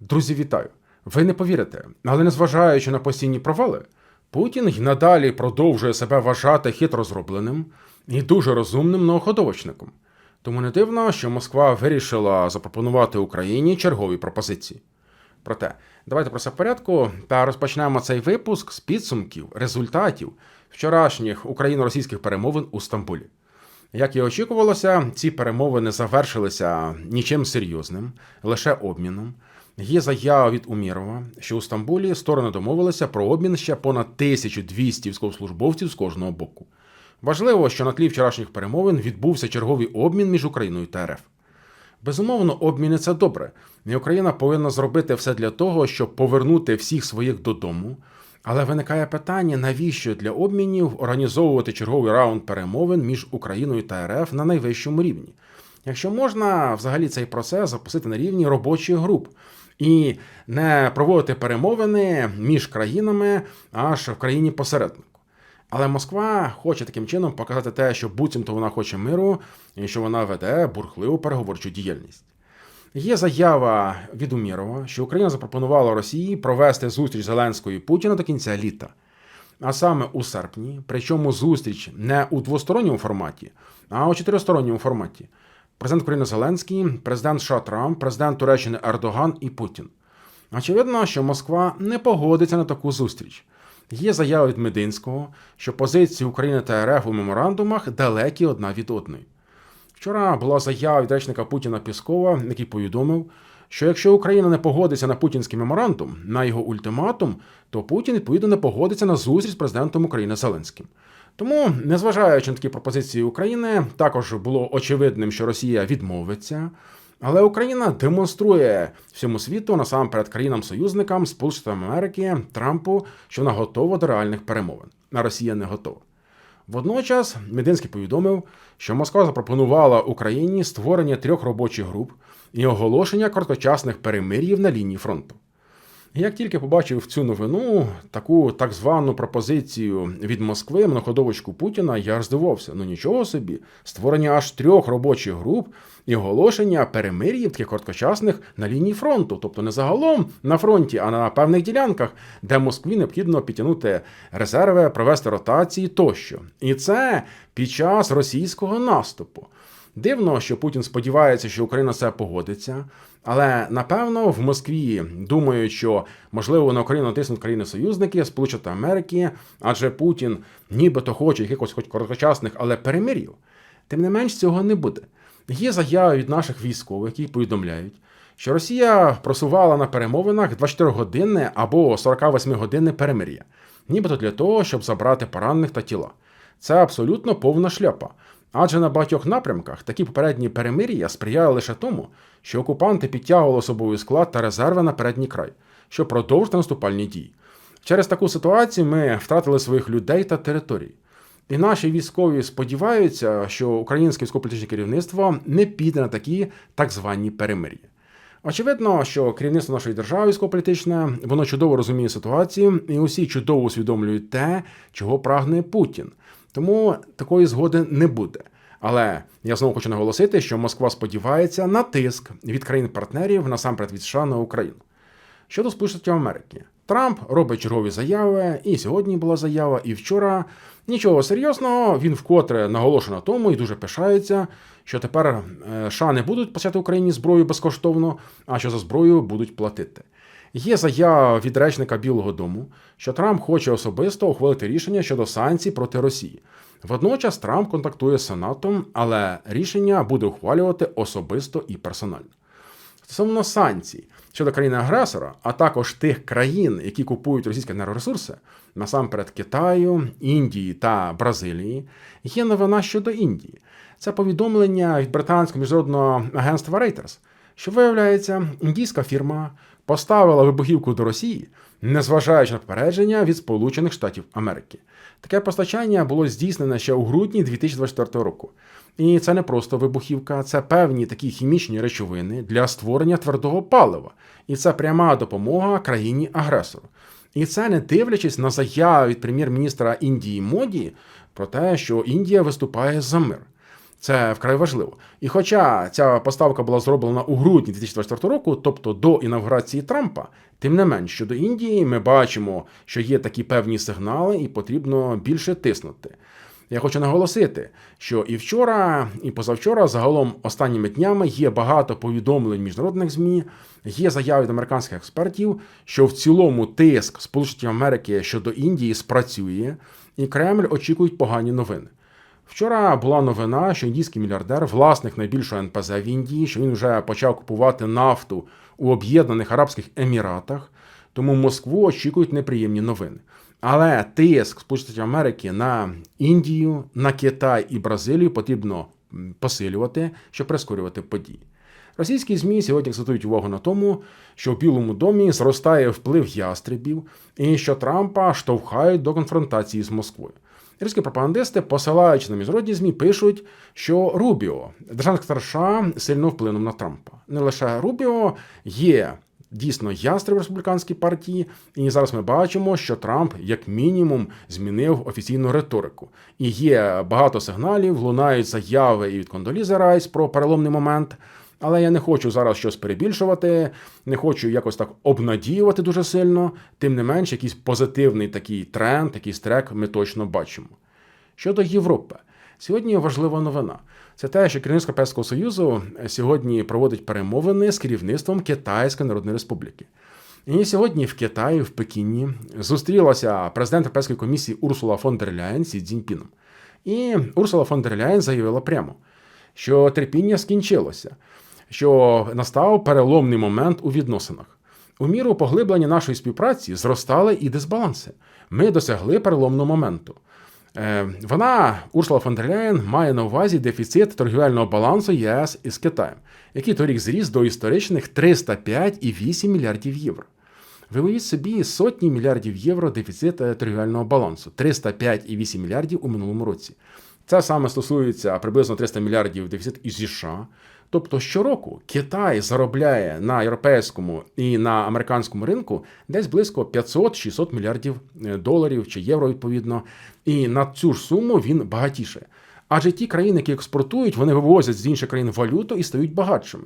Друзі, вітаю! Ви не повірите, але незважаючи на постійні провали, Путін й надалі продовжує себе вважати хитро зробленим і дуже розумним науходовочником. Тому не дивно, що Москва вирішила запропонувати Україні чергові пропозиції. Проте, давайте про все в порядку та розпочнемо цей випуск з підсумків результатів вчорашніх україно-російських перемовин у Стамбулі. Як і очікувалося, ці перемовини завершилися нічим серйозним, лише обміном. Є заява від Умірова, що у Стамбулі сторони домовилися про обмін ще понад 1200 військовослужбовців з кожного боку. Важливо, що на тлі вчорашніх перемовин відбувся черговий обмін між Україною та РФ. Безумовно, обміни це добре, і Україна повинна зробити все для того, щоб повернути всіх своїх додому. Але виникає питання, навіщо для обмінів організовувати черговий раунд перемовин між Україною та РФ на найвищому рівні. Якщо можна взагалі цей процес запустити на рівні робочих груп і не проводити перемовини між країнами аж в країні посереднику. Але Москва хоче таким чином показати те, що буцімто вона хоче миру і що вона веде бурхливу переговорчу діяльність. Є заява від Умірова, що Україна запропонувала Росії провести зустріч Зеленського і Путіна до кінця літа. А саме у серпні, причому зустріч не у двосторонньому форматі, а у чотиристоронньому форматі. Президент України Зеленський, президент США Трамп, президент Туреччини Ердоган і Путін. Очевидно, що Москва не погодиться на таку зустріч. Є заява від Мединського, що позиції України та РФ у меморандумах далекі одна від одної. Вчора була заява від речника Путіна Піскова, який повідомив, що якщо Україна не погодиться на путінський меморандум, на його ультиматум, то Путін відповідно не погодиться на зустріч з президентом України Зеленським. Тому, незважаючи на такі пропозиції України, також було очевидним, що Росія відмовиться. Але Україна демонструє всьому світу, насамперед країнам-союзникам Сполучених Америки, Трампу, що вона готова до реальних перемовин, а Росія не готова. Водночас Мединський повідомив, що Москва запропонувала Україні створення трьох робочих груп і оголошення короткочасних перемир'їв на лінії фронту. Як тільки побачив цю новину, таку так звану пропозицію від Москви многоходовочку Путіна, я аж. Ну нічого собі, створення аж трьох робочих груп і оголошення перемир'їв таких короткочасних на лінії фронту, тобто не загалом на фронті, а на певних ділянках, де Москві необхідно підтягнути резерви, провести ротації тощо. І це під час російського наступу. Дивно, що Путін сподівається, що Україна це погодиться, але напевно в Москві думають, що можливо на Україну натиснуть країни-союзники Сполучені Америки, адже Путін нібито хоче якихось хоч короткочасних, але перемирів. Тим не менш, цього не буде. Є заяви від наших військових, які повідомляють, що Росія просувала на перемовинах 24-годинне або 48-годинне перемир'я, нібито для того, щоб забрати поранених та тіла. Це абсолютно повна шляпа. Адже на багатьох напрямках такі попередні перемир'я сприяли лише тому, що окупанти підтягували особовий склад та резерви на передній край, щоб продовжити наступальні дії. Через таку ситуацію ми втратили своїх людей та території. І наші військові сподіваються, що українське військово-політичне керівництво не піде на такі так звані перемир'я. Очевидно, що керівництво нашої держави військово-політичне, воно чудово розуміє ситуацію, і усі чудово усвідомлюють те, чого прагне Путін. Тому такої згоди не буде. Але я знову хочу наголосити, що Москва сподівається на тиск від країн-партнерів насамперед від США на Україну. Щодо Сполучених Америки, Трамп робить чергові заяви, і сьогодні була заява, і вчора нічого серйозного. Він вкотре наголошує на тому і дуже пишається, що тепер е, США не будуть посяти Україні зброю безкоштовно, а що за зброю будуть платити. Є заява від речника Білого Дому, що Трамп хоче особисто ухвалити рішення щодо санкцій проти Росії. Водночас Трамп контактує з Сенатом, але рішення буде ухвалювати особисто і персонально. Стосовно санкцій щодо країни-агресора, а також тих країн, які купують російські енергоресурси, насамперед Китаю, Індії та Бразилії, є новина щодо Індії. Це повідомлення від британського міжнародного агентства Reuters, що виявляється, індійська фірма поставила вибухівку до Росії, незважаючи на попередження від Сполучених Штатів Америки. Таке постачання було здійснене ще у грудні 2024 року. І це не просто вибухівка, це певні такі хімічні речовини для створення твердого палива. І це пряма допомога країні-агресору. І це не дивлячись на заяви від прем'єр-міністра Індії Моді про те, що Індія виступає за мир. Це вкрай важливо. І хоча ця поставка була зроблена у грудні 2024 року, тобто до інавгурації Трампа, тим не менш щодо Індії, ми бачимо, що є такі певні сигнали, і потрібно більше тиснути. Я хочу наголосити, що і вчора, і позавчора, загалом останніми днями є багато повідомлень міжнародних змі, є заяви від американських експертів, що в цілому тиск Сполучених Америки щодо Індії спрацює, і Кремль очікують погані новини. Вчора була новина, що індійський мільярдер, власник найбільшого НПЗ в Індії, що він вже почав купувати нафту у Об'єднаних Арабських Еміратах, тому Москву очікують неприємні новини. Але тиск Сполучених Америки на Індію, на Китай і Бразилію потрібно посилювати, щоб прискорювати події. Російські ЗМІ сьогодні акцентують увагу на тому, що в Білому домі зростає вплив ястребів і що Трампа штовхають до конфронтації з Москвою. Різкі пропагандисти, посилаючи на міжнародні ЗМІ, пишуть, що Рубіо, державний секретар США, сильно вплинув на Трампа. Не лише Рубіо є дійсно ястреб республіканській партії, і зараз ми бачимо, що Трамп, як мінімум, змінив офіційну риторику. І є багато сигналів, лунають заяви і від Кондолізи Райс про переломний момент. Але я не хочу зараз щось перебільшувати, не хочу якось так обнадіювати дуже сильно. Тим не менш, якийсь позитивний такий тренд, якийсь трек ми точно бачимо. Щодо Європи, сьогодні важлива новина. Це те, що керівництво Європейського Союзу сьогодні проводить перемовини з керівництвом Китайської Народної Республіки. І сьогодні в Китаї, в Пекіні, зустрілася президент Європейської комісії Урсула фон дер Ляєн Сі Цзіньпіном. І Урсула фон дер Ляєн заявила прямо, що терпіння скінчилося що настав переломний момент у відносинах. У міру поглиблення нашої співпраці зростали і дисбаланси. Ми досягли переломного моменту. Е, вона, Урсула фон дер Ляєн, має на увазі дефіцит торгівельного балансу ЄС із Китаєм, який торік зріс до історичних 305,8 мільярдів євро. Ви уявіть собі сотні мільярдів євро дефіцит е, торгівельного балансу 305,8 мільярдів у минулому році. Це саме стосується приблизно 300 мільярдів дефіцит із США. Тобто щороку Китай заробляє на європейському і на американському ринку десь близько 500-600 мільярдів е, доларів чи євро, відповідно, і на цю ж суму він багатіше. Адже ті країни, які експортують, вони вивозять з інших країн валюту і стають багатшими.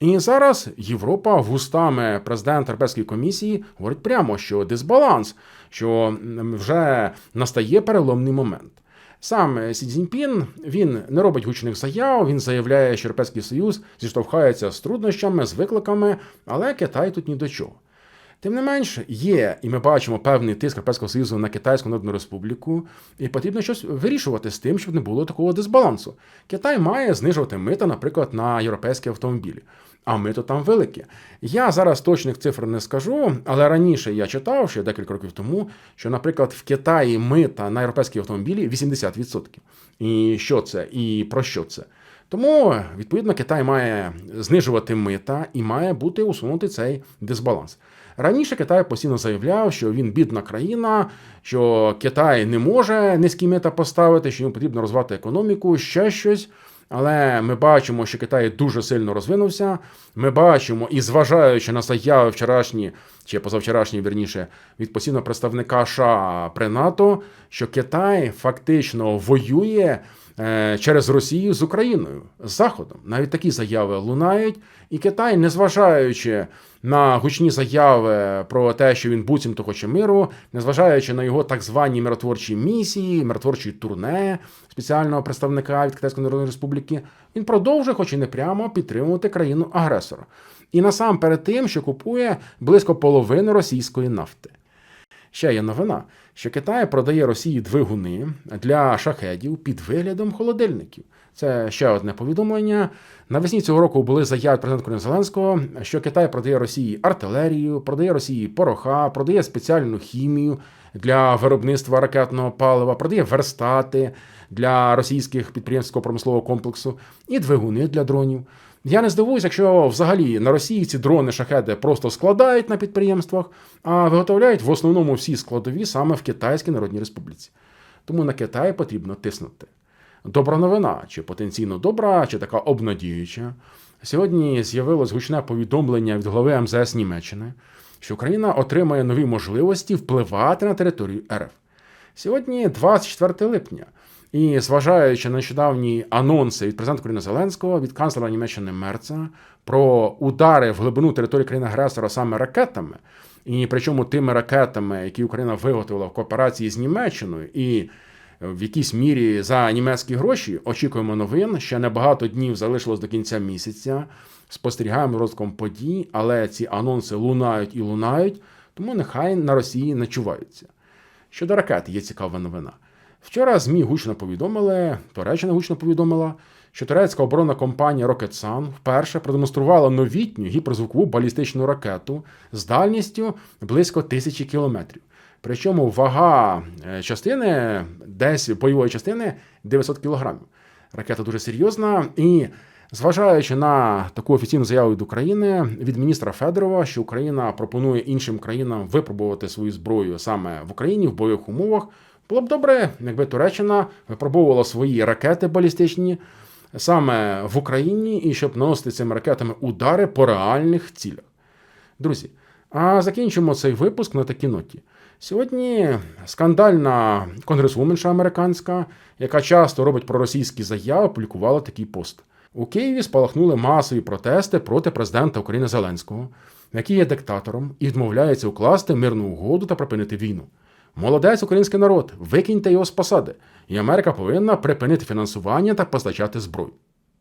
І зараз Європа вустами президента Європейської комісії говорить прямо, що дисбаланс, що вже настає переломний момент. Сам Сі Цзіньпін, він не робить гучних заяв, він заявляє, що Європейський Союз зіштовхається з труднощами, з викликами, але Китай тут ні до чого. Тим не менш, є, і ми бачимо певний тиск Європейського Союзу на Китайську Народну Республіку, і потрібно щось вирішувати з тим, щоб не було такого дисбалансу. Китай має знижувати мита, наприклад, на європейські автомобілі. А мито там велике. Я зараз точних цифр не скажу, але раніше я читав ще декілька років тому, що, наприклад, в Китаї мита на європейські автомобілі 80%. І що це? І про що це? Тому, відповідно, Китай має знижувати мита і має бути усунути цей дисбаланс. Раніше Китай постійно заявляв, що він бідна країна, що Китай не може низькі мита поставити, що йому потрібно розвивати економіку, ще щось. Але ми бачимо, що Китай дуже сильно розвинувся. Ми бачимо, і зважаючи на заяви вчорашні чи позавчорашні, вірніше, від постійного представника США при НАТО, що Китай фактично воює через Росію з Україною з Заходом. Навіть такі заяви лунають, і Китай, незважаючи на гучні заяви про те, що він буцімто хоче миру, незважаючи на його так звані миротворчі місії, миротворчі турне спеціального представника від Китайської Народної Республіки, він продовжує, хоч і не прямо, підтримувати країну агресора. І насамперед тим, що купує близько половини російської нафти. Ще є новина, що Китай продає Росії двигуни для шахедів під виглядом холодильників. Це ще одне повідомлення. Навесні цього року були заяви президента Зеленського, що Китай продає Росії артилерію, продає Росії пороха, продає спеціальну хімію для виробництва ракетного палива, продає верстати для російських підприємського промислового комплексу і двигуни для дронів. Я не здивуюся, якщо взагалі на Росії ці дрони шахеди просто складають на підприємствах, а виготовляють в основному всі складові саме в Китайській Народній Республіці. Тому на Китай потрібно тиснути. Добра новина, чи потенційно добра, чи така обнадіюча. Сьогодні з'явилось гучне повідомлення від голови МЗС Німеччини, що Україна отримає нові можливості впливати на територію РФ. Сьогодні 24 липня. І зважаючи на нещодавні анонси від президента України Зеленського, від канцлера Німеччини Мерца про удари в глибину території країни агресора саме ракетами, і причому тими ракетами, які Україна виготовила в кооперації з Німеччиною, і в якійсь мірі за німецькі гроші очікуємо новин. Ще небагато днів залишилось до кінця місяця. Спостерігаємо розвитком подій, але ці анонси лунають і лунають, тому нехай на Росії не чуваються. Щодо ракет є цікава новина. Вчора ЗМІ гучно повідомили, Туреччина гучно повідомила, що турецька оборонна компанія Roketsan вперше продемонструвала новітню гіперзвукову балістичну ракету з дальністю близько тисячі кілометрів. Причому вага е, частини, десь бойової частини 900 кілограмів. Ракета дуже серйозна і. Зважаючи на таку офіційну заяву від України від міністра Федорова, що Україна пропонує іншим країнам випробувати свою зброю саме в Україні в бойових умовах, було б добре, якби Туреччина випробовувала свої ракети балістичні саме в Україні і щоб наносити цими ракетами удари по реальних цілях. Друзі, а закінчимо цей випуск на такій ноті. Сьогодні скандальна конгресвуменша американська, яка часто робить проросійські заяви, опублікувала такий пост. У Києві спалахнули масові протести проти президента України Зеленського, який є диктатором і відмовляється укласти мирну угоду та припинити війну. Молодець український народ, викиньте його з посади, і Америка повинна припинити фінансування та постачати зброю.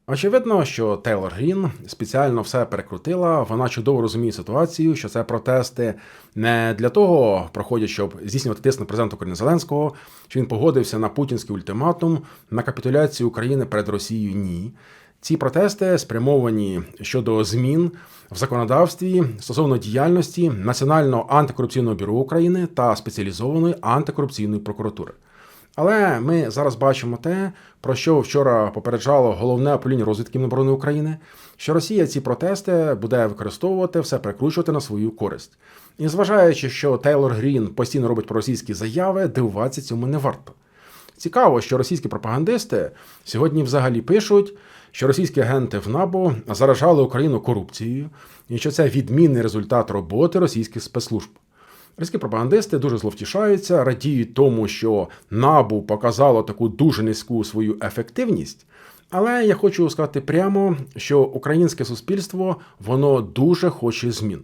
Очевидно, що Тейлор Грін спеціально все перекрутила. Вона чудово розуміє ситуацію, що це протести не для того проходять, щоб здійснювати тиск на президента України Зеленського, що він погодився на путінський ультиматум на капітуляцію України перед Росією. Ні. Ці протести спрямовані щодо змін в законодавстві стосовно діяльності Національного антикорупційного бюро України та спеціалізованої антикорупційної прокуратури. Але ми зараз бачимо те, про що вчора попереджало головне управління розвідки Міноборони України, що Росія ці протести буде використовувати все прикручувати на свою користь. І зважаючи, що Тейлор Грін постійно робить проросійські заяви, дивуватися цьому не варто. Цікаво, що російські пропагандисти сьогодні взагалі пишуть, що російські агенти в НАБУ заражали Україну корупцією, і що це відмінний результат роботи російських спецслужб. Російські пропагандисти дуже зловтішаються, радіють тому, що НАБУ показало таку дуже низьку свою ефективність. Але я хочу сказати прямо, що українське суспільство воно дуже хоче змін.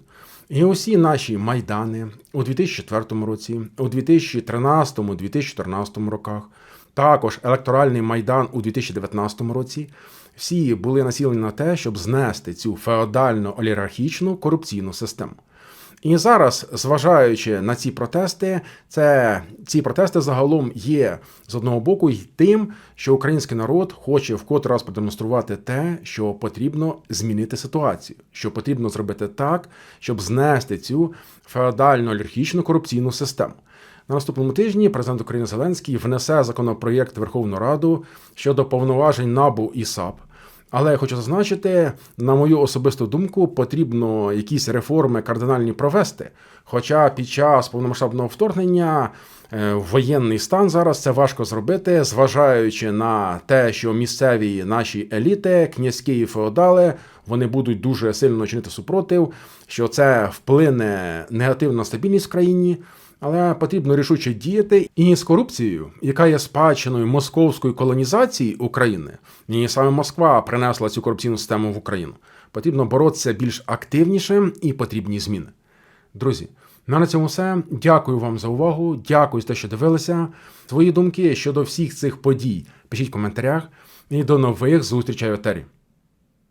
І усі наші майдани у 2004 році, у 2013-2014 роках, також електоральний майдан у 2019 році, всі були націлені на те, щоб знести цю феодально олігархічну корупційну систему. І зараз, зважаючи на ці протести, це ці протести загалом є з одного боку й тим, що український народ хоче вкотре раз продемонструвати те, що потрібно змінити ситуацію, що потрібно зробити так, щоб знести цю феодально олігархічну корупційну систему. На наступному тижні президент України Зеленський внесе законопроєкт Верховну Раду щодо повноважень НАБУ і САП. Але я хочу зазначити, на мою особисту думку, потрібно якісь реформи кардинальні провести. Хоча під час повномасштабного вторгнення е, воєнний стан зараз це важко зробити, зважаючи на те, що місцеві наші еліти, князькі і феодали, вони будуть дуже сильно чинити супротив, що це вплине негативно на стабільність в країні. Але потрібно рішуче діяти і з корупцією, яка є спадщиною московської колонізації України, і саме Москва принесла цю корупційну систему в Україну. Потрібно боротися більш активніше і потрібні зміни. Друзі, ну, на цьому все. Дякую вам за увагу. Дякую за те, що дивилися. Свої думки щодо всіх цих подій пишіть в коментарях. І до нових зустрічей в етері.